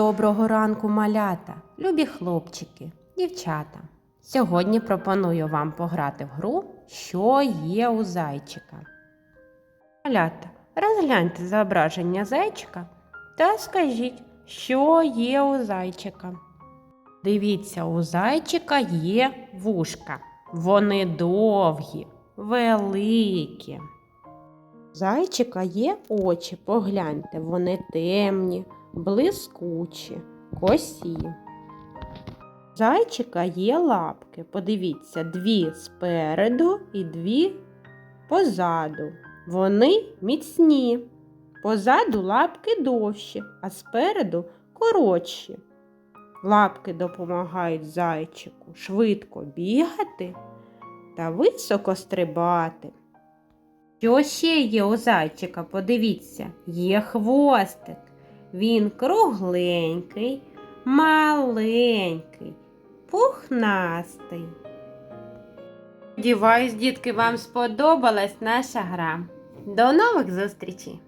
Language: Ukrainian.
Доброго ранку, малята, любі хлопчики, дівчата. Сьогодні пропоную вам пограти в гру, що є у зайчика. Малята, розгляньте зображення зайчика та скажіть, що є у зайчика. Дивіться, у зайчика є вушка. Вони довгі, великі. У Зайчика є очі, погляньте, вони темні, блискучі, косі. Зайчика є лапки. Подивіться, дві спереду і дві позаду. Вони міцні. Позаду лапки довші, а спереду коротші. Лапки допомагають зайчику швидко бігати та високо стрибати. Що ще є у зайчика? Подивіться, є хвостик. Він кругленький, маленький, пухнастий. Сподіваюсь, дітки, вам сподобалась наша гра. До нових зустрічей!